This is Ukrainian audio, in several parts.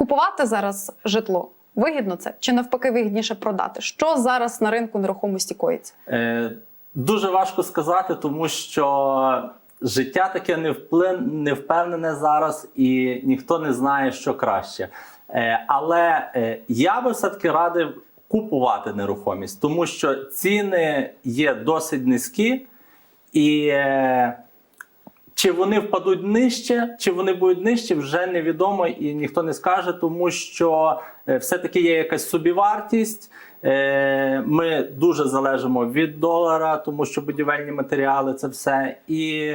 Купувати зараз житло вигідно це чи навпаки вигідніше продати? Що зараз на ринку нерухомості коїться? Е, дуже важко сказати, тому що життя таке невплин, невпевнене зараз, і ніхто не знає, що краще. Е, але е, я би все-таки радив купувати нерухомість, тому що ціни є досить низькі, і е, чи вони впадуть нижче, чи вони будуть нижче, вже невідомо і ніхто не скаже, тому що е, все-таки є якась собівартість. Е, Ми дуже залежимо від долара, тому що будівельні матеріали це все. І,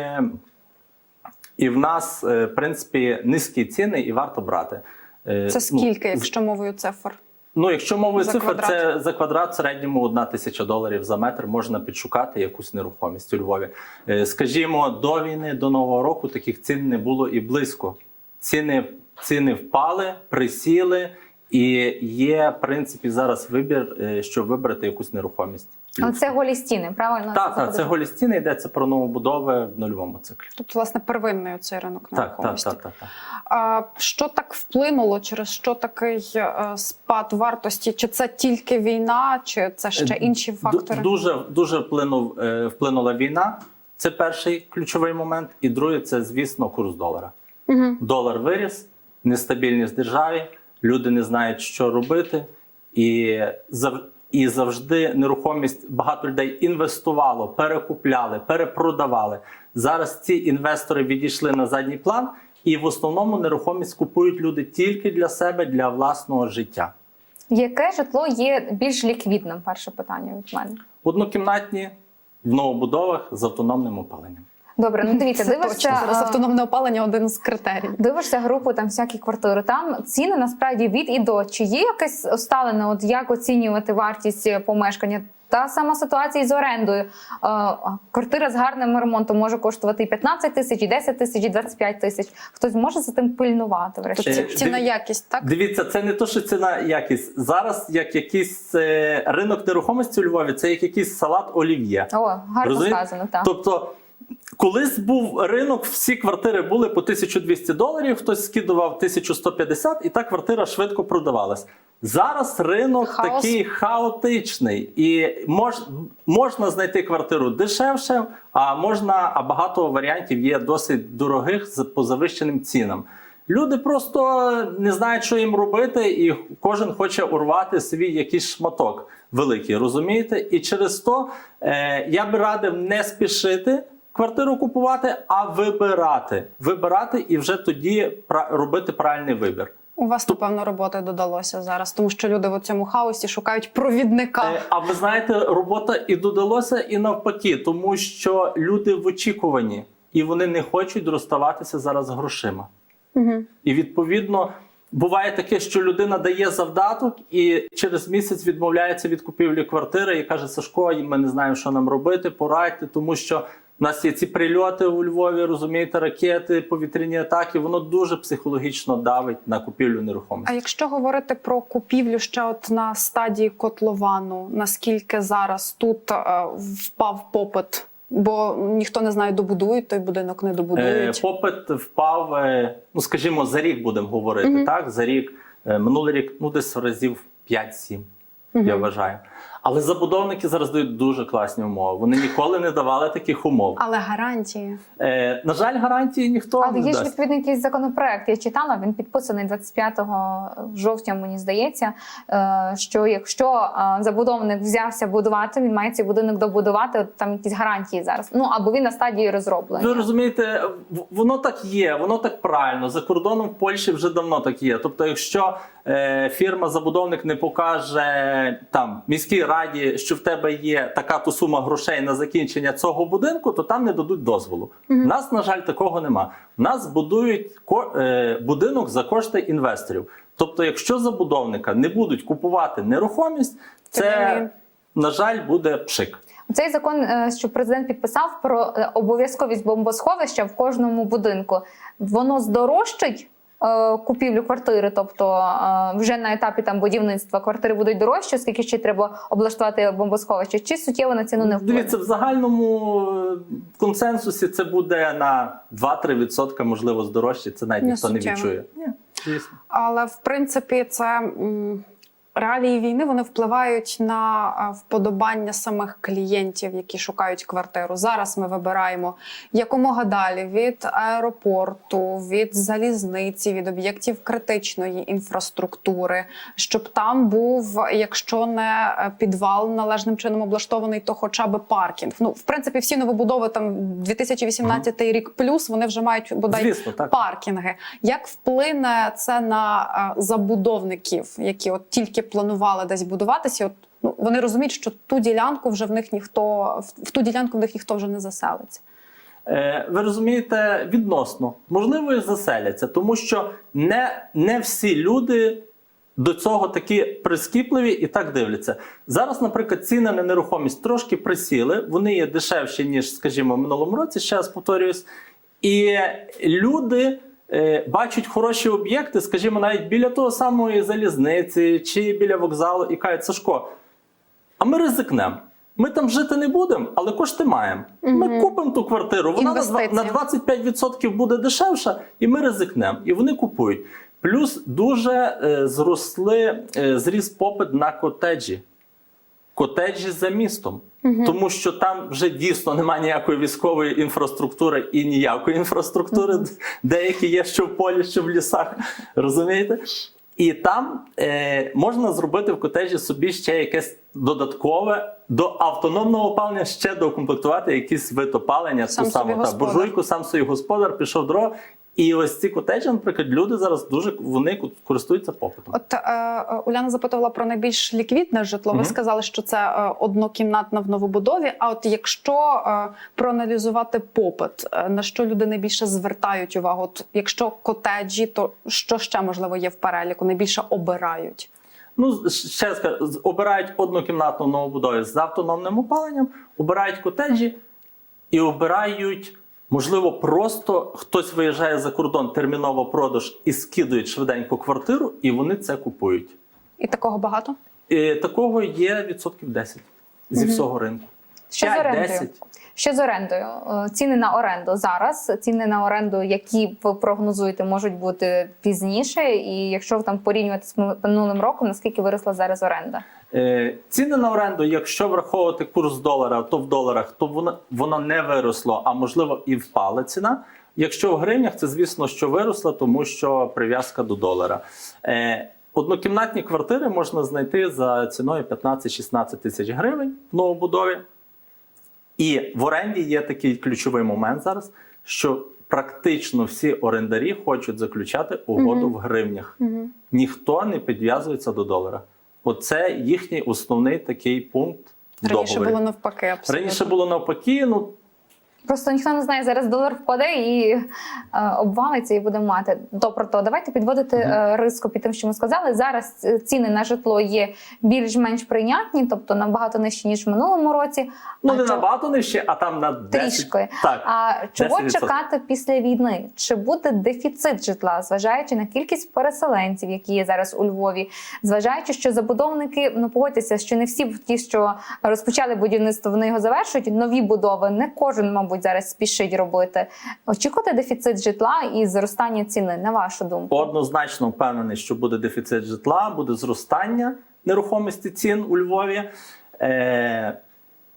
і в нас, е, в принципі, низькі ціни і варто брати. Це ну, скільки, з- якщо мовою цифр? Ну, якщо мови За цифр, квадрат? це за квадрат в середньому одна тисяча доларів за метр можна підшукати якусь нерухомість у Львові. Е, Скажімо, до війни, до нового року таких цін не було і близько. Ціни, ціни впали, присіли, і є, в принципі, зараз вибір, е, щоб вибрати якусь нерухомість. Але це голі стіни, правильно? Так, так, це голі стіни, йдеться про новобудови в нульовому циклі. Тобто, власне, первинний цей ринок Так, так, нерухомості. так, так, так. А що так вплинуло, через що такий е, спад вартості? Чи це тільки війна, чи це ще Е, інші фактори? Дуже дуже вплинув вплинула війна. Це перший ключовий момент. І другий це, звісно, курс долара. Угу. Долар виріс, нестабільність в державі, люди не знають, що робити, і зав... і завжди нерухомість багато людей інвестувало, перекупляли, перепродавали. Зараз ці інвестори відійшли на задній план, і в основному нерухомість купують люди тільки для себе, для власного життя. Яке житло є більш ліквідним? Перше питання від мене. Однокімнатні в новобудовах з автономним опаленням. Добре, ну дивіться, Це дивишся. точно. Зараз автономне опалення один з критерій. Дивишся групу там всякі квартири. Там ціни насправді від і до. Чи є якесь усталене, от як оцінювати вартість е, помешкання? Та сама ситуація і з орендою. Е, Квартира з гарним ремонтом може коштувати і 15 тисяч, і 10 тисяч, і 25 тисяч. Хтось може за тим пильнувати. врешті? Ціна диві- якість, так? Дивіться, це не то, що ціна якість. Зараз як якийсь е, ринок нерухомості у Львові, це як якийсь салат олів'є. О, гарно Розумієте? сказано, так. Тобто, колись був ринок, всі квартири були по 1200 доларів, хтось скидував 1150, і та квартира швидко продавалась. Зараз ринок Хаос. такий хаотичний, і мож, можна знайти квартиру дешевше, а можна, а багато варіантів є досить дорогих з завищеним цінам. Люди просто не знають, що їм робити, і кожен хоче урвати свій якийсь шматок великий, розумієте? І через то е, я би радив не спішити квартиру купувати, а вибирати. Вибирати і вже тоді робити правильний вибір. У вас, напевно, роботи додалося зараз, тому що люди в цьому хаосі шукають провідника. Е, А ви знаєте, робота і додалося, і навпаки, тому що люди в очікуванні і вони не хочуть розставатися зараз з грошима. Угу. І відповідно буває таке, що людина дає завдаток і через місяць відмовляється від купівлі квартири і каже: Сашко, ми не знаємо, що нам робити, порадьте, тому що. У нас є ці прильоти у Львові, розумієте, ракети, повітряні атаки. Воно дуже психологічно давить на купівлю нерухомості. А якщо говорити про купівлю ще от на стадії котловану, наскільки зараз тут е, впав попит? Бо ніхто не знає, добудують той будинок, не Е, попит впав, е, ну скажімо, за рік будемо говорити. Мгм. Так, за рік Е, минулий рік, ну десь разів 5-7, Мгм. я вважаю. Але забудовники зараз дають дуже класні умови. Вони ніколи не давали таких умов. Але гарантії Е, на жаль, гарантії ніхто Але не є ж дасть. відповідний якийсь законопроект. Я читала, він підписаний 25 жовтня, мені здається. е, Що якщо е, забудовник взявся будувати, він має цей будинок добудувати. Там якісь гарантії зараз. Ну або він на стадії розроблення. Ви розумієте, воно так є, воно так правильно. За кордоном в Польщі вже давно так є. Тобто, якщо е, фірма-забудовник не покаже там міській раді, що в тебе є така то сума грошей на закінчення цього будинку, то там не дадуть дозволу. У нас, на жаль, такого нема. Нас будують е, будинок за кошти інвесторів. Тобто, якщо забудовника не будуть купувати нерухомість, Це це на жаль буде пшик. Цей закон, е, що президент підписав про е, обов'язковість бомбосховища в кожному будинку, воно здорожчить. Е, Купівлю квартири, тобто е, вже на етапі там будівництва квартири будуть дорожчі, оскільки ще треба облаштувати бомбосховище, чи суттєво на ціну не вплине? Дивіться, в загальному е, консенсусі це буде на 2-3%, можливо, здорожче. Це навіть Не ніхто не відчує. Ні. Звісно. Але в принципі, це м, реалії війни вони впливають на вподобання самих клієнтів, які шукають квартиру. Зараз ми вибираємо якомога далі від аеропорту, від залізниці, від об'єктів критичної інфраструктури, щоб там був, якщо не е, підвал належним чином облаштований, то хоча б паркінг. Ну, в принципі, всі новобудови там 2018 рік плюс вони вже мають бодай Звісно, так. паркінги. Як вплине це на е, забудовників, які от тільки планували десь будуватися? От ну вони розуміють, що ту ділянку вже в них ніхто в- ту ділянку в них ніхто вже не заселиться. Е, ви розумієте, відносно можливо і заселяться, тому що не, не всі люди до цього такі прискіпливі і так дивляться. Зараз, наприклад, ціни на нерухомість трошки присіли, вони є дешевші, ніж, скажімо, в минулому році, ще раз повторююсь. І люди бачать хороші об'єкти, скажімо, навіть біля того самої залізниці чи біля вокзалу, і кажуть, Сашко, а ми ризикнемо. Ми там жити не будемо, але кошти маємо. Ми купимо ту квартиру. Вона Інвестиція. на 25% буде дешевша, і ми ризикнемо. І вони купують. Плюс дуже е, зросли, е, зріс попит на котеджі. Котеджі за містом. Тому що там вже дійсно немає ніякої військової інфраструктури і ніякої інфраструктури. Деякі є що в полі, що в лісах. Розумієте? І там е, можна зробити в котеджі собі ще якесь додаткове до автономного опалення, ще доукомплектувати якісь вид опалення, Сам ту саму та, буржуйку, сам собі господар, пішов дорогу. І ось ці котеджі, наприклад, люди зараз дуже вони користуються попитом. От е, Уляна запитувала про найбільш ліквідне житло. Ви Мгм. сказали, що це е, однокімнатна в новобудові. А от якщо е, проаналізувати попит, е, на що люди найбільше звертають увагу? От якщо котеджі, то що ще можливо є в переліку? Найбільше обирають. Ну, ще раз кажу, обирають однокімнатну новобудову з автономним опаленням, обирають котеджі і обирають, можливо, просто хтось виїжджає за кордон, терміново продаж і скидують швиденько квартиру, і вони це купують. І такого багато? І такого є відсотків 10 зі Мгм. всього ринку. Що з орендою? 5-10. Що з орендою? Ціни на оренду зараз, ціни на оренду, які ви прогнозуєте, можуть бути пізніше. І якщо там порівнювати з минулим роком, наскільки виросла зараз оренда? Е, Ціни на оренду, якщо враховувати курс долара, то в доларах, то воно, воно не виросло, а можливо і впала ціна. Якщо в гривнях, це звісно, що виросло, тому що прив'язка до долара. Е, Однокімнатні квартири можна знайти за ціною 15-16 тисяч гривень в новобудові. І в оренді є такий ключовий момент зараз, що практично всі орендарі хочуть заключати угоду Мгм. в гривнях Угу. ніхто не підв'язується до долара. Оце їхній основний такий пункт. Раніше договорі. було навпаки. Абсолютно. Раніше було навпаки. Ну Просто ніхто не знає, зараз долар впаде і е, обвалиться, і буде мати. Добре, то давайте підводити е, риску під тим, що ми сказали. Зараз е, ціни на житло є більш-менш прийнятні, тобто набагато нижчі ніж в минулому році. ну А не чо- набагато нижче, а там на 10. Трішки. Так. А чого 10%. чекати після війни? Чи буде дефіцит житла, зважаючи на кількість переселенців, які є зараз у Львові, зважаючи, що забудовники, ну погодьтеся, що не всі ті, що розпочали будівництво, вони його завершують. Нові будови не кожен, мабуть, зараз спішить робити. Очікувати дефіцит житла і зростання ціни, на вашу думку? Однозначно впевнений, що буде дефіцит житла, буде зростання нерухомості цін у Львові. Е,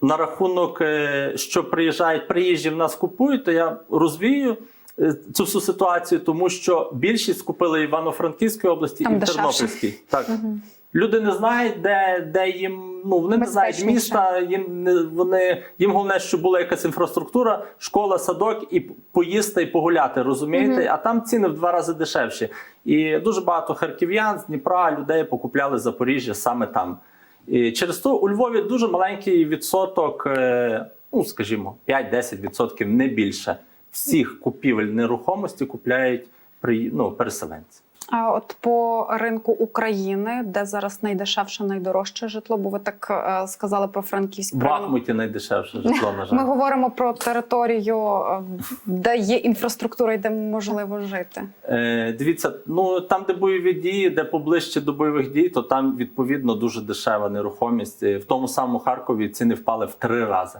на рахунок, е, що приїжджають приїжджі в нас купують, то я розвію е, цю всю ситуацію, тому що більшість купили Івано-Франківській області Там і. Тернопільській. Так. Мгм. Люди не знають, де, де їм ну вони не знають міста. Їм не вони їм головне, щоб була якась інфраструктура, школа, садок і поїсти і погуляти. Розумієте? Мгм. А там ціни в два рази дешевші. І дуже багато харків'ян з Дніпра людей покупляли Запоріжжя саме там. І через то у Львові дуже маленький відсоток, е, ну скажімо, 5-10% не більше всіх купівель нерухомості купляють при, ну, переселенці. А от по ринку України, де зараз найдешевше, найдорожче житло, бо ви так е, сказали про Франківськ. В? Бахмуті найдешевше житло, на жаль. Ми говоримо про територію, е, де є інфраструктура і де можливо жити. Е, дивіться, ну там, де бойові дії, де поближче до бойових дій, то там відповідно дуже дешева нерухомість. Е, В тому самому Харкові ціни впали в три рази.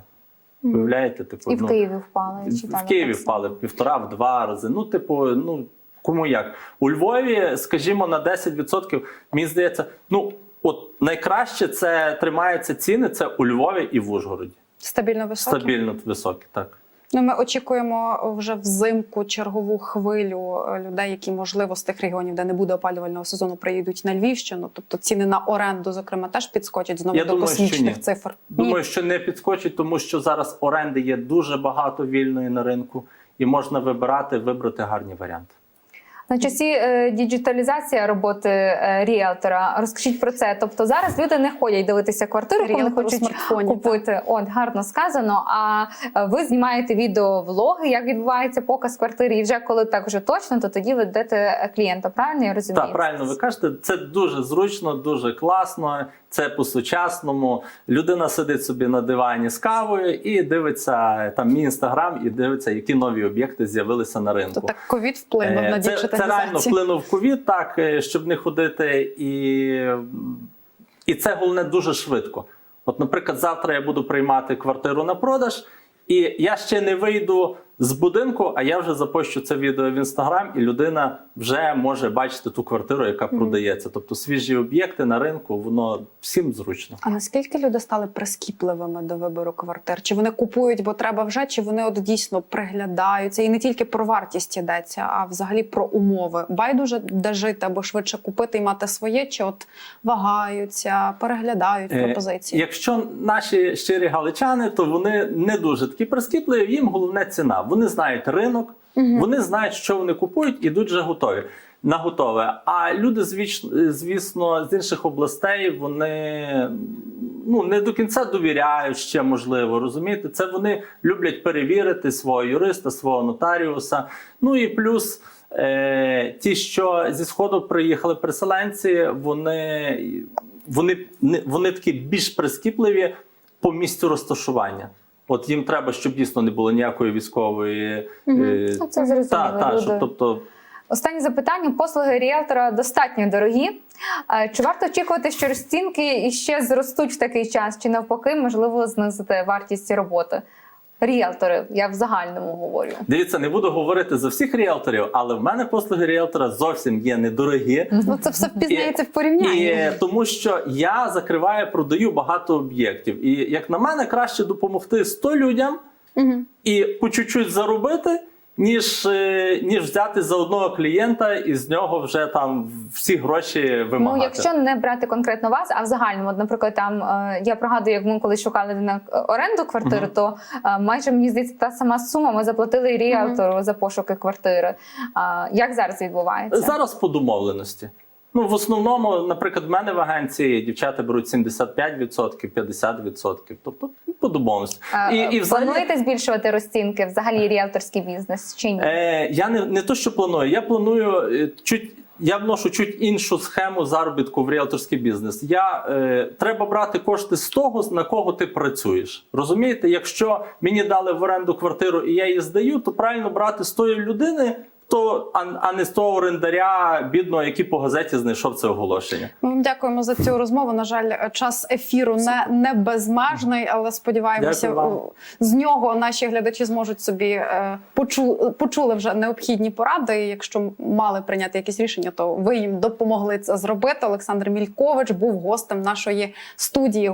Уявляєте, типу, І в ну, Києві впали. в Києві впали в півтора, в два рази. Ну, типу, ну Кому як? У Львові, скажімо, на 10%, мені здається, ну от найкраще це тримаються ціни. Це у Львові і в Ужгороді. Стабільно високі? Стабільно високі, так. Ну, ми очікуємо вже взимку чергову хвилю е, людей, які можливо з тих регіонів, де не буде опалювального сезону, приїдуть на Львівщину. Тобто ціни на оренду, зокрема, теж підскочать знову Я до думаю, космічних цифр. Думаю, що не підскочить, тому що зараз оренди є дуже багато вільної на ринку, і можна вибирати, вибрати гарні варіанти. На часі е, діджиталізація роботи е, ріелтора. Розкажіть про це. Тобто зараз люди не ходять дивитися квартиру, коли вони хочуть купити. От гарно сказано. А е, ви знімаєте відеовлоги, як відбувається показ квартири, і вже коли так вже точно, то тоді ви йдете клієнта. Правильно я розумію? Так, правильно ви кажете, це дуже зручно, дуже класно. Це по-сучасному. Людина сидить собі на дивані з кавою і дивиться там мій інстаграм, і дивиться, які нові об'єкти з'явилися на ринку. То так ковід вплинув Е, на це, це реально вплинув ковід, так е, щоб не ходити, і, і це головне дуже швидко. От, наприклад, завтра я буду приймати квартиру на продаж, і я ще не вийду з будинку, а я вже запущу це відео в інстаграм, і людина вже може бачити ту квартиру, яка продається. Тобто свіжі об'єкти на ринку, воно всім зручно. А наскільки люди стали прискіпливими до вибору квартир? Чи вони купують, бо треба вже, чи вони от дійсно приглядаються? І не тільки про вартість йдеться, а взагалі про умови. Байдуже де жити або швидше купити і мати своє, чи от вагаються, переглядають Е, пропозиції? Якщо наші щирі галичани, то вони не дуже такі прискіпливі. Їм головне ціна. Вони знають ринок, вони знають, що вони купують, ідуть вже готові. На готове. А люди, звіч- звісно, з інших областей вони ну не до кінця довіряють ще можливо. Розумієте, це вони люблять перевірити свого юриста, свого нотаріуса. Ну і плюс е, ті, що зі сходу приїхали переселенці, вони, вони, вони такі більш прискіпливі по місцю розташування. От їм треба, щоб дійсно не було ніякої військової. е, Ну, це зрозуміло. та, та, щоб, тобто, Останнє запитання: послуги ріелтора достатньо дорогі. Чи варто очікувати, що розцінки іще зростуть в такий час, чи навпаки, можливо, знизити вартість роботи? Ріелтори, я в загальному говорю. Дивіться, не буду говорити за всіх ріелторів, але в мене послуги ріелтора зовсім є недорогі. Ну це все впізнається в порівнянні. І тому що я закриваю, продаю багато об'єктів. І як на мене, краще допомогти 100 людям угу. і по чуть-чуть заробити, ніж, е, ніж взяти за одного клієнта і з нього вже там всі гроші вимагати. Ну, якщо не брати конкретно вас, а в загальному, наприклад, там е, я пригадую, як ми коли шукали на е, оренду квартири, Мгм. то е, майже мені здається та сама сума. Ми заплатили ріелтору за пошуки квартири. А як зараз відбувається? Зараз по домовленості. Ну, в основному, наприклад, в мене в агенції дівчата беруть 75%, 50%. Тобто ну, по домовленості. А, І, і взагалі, Плануєте збільшувати розцінки взагалі ріелторський бізнес чи ні? Е, я не, не то, що планую, я планую е, чуть. Я вношу чуть іншу схему заробітку в ріелторський бізнес. Я е, треба брати кошти з того, на кого ти працюєш. Розумієте, якщо мені дали в оренду квартиру і я її здаю, то правильно брати з тої людини, то а, а не з того орендаря бідного, який по газеті знайшов це оголошення. Ми дякуємо за цю розмову. На жаль, час ефіру не, не безмежний, але сподіваємося, з нього наші глядачі зможуть собі е, почу, почули вже необхідні поради. І якщо мали прийняти якісь рішення, то ви їм допомогли це зробити. Олександр Мількович був гостем нашої студії.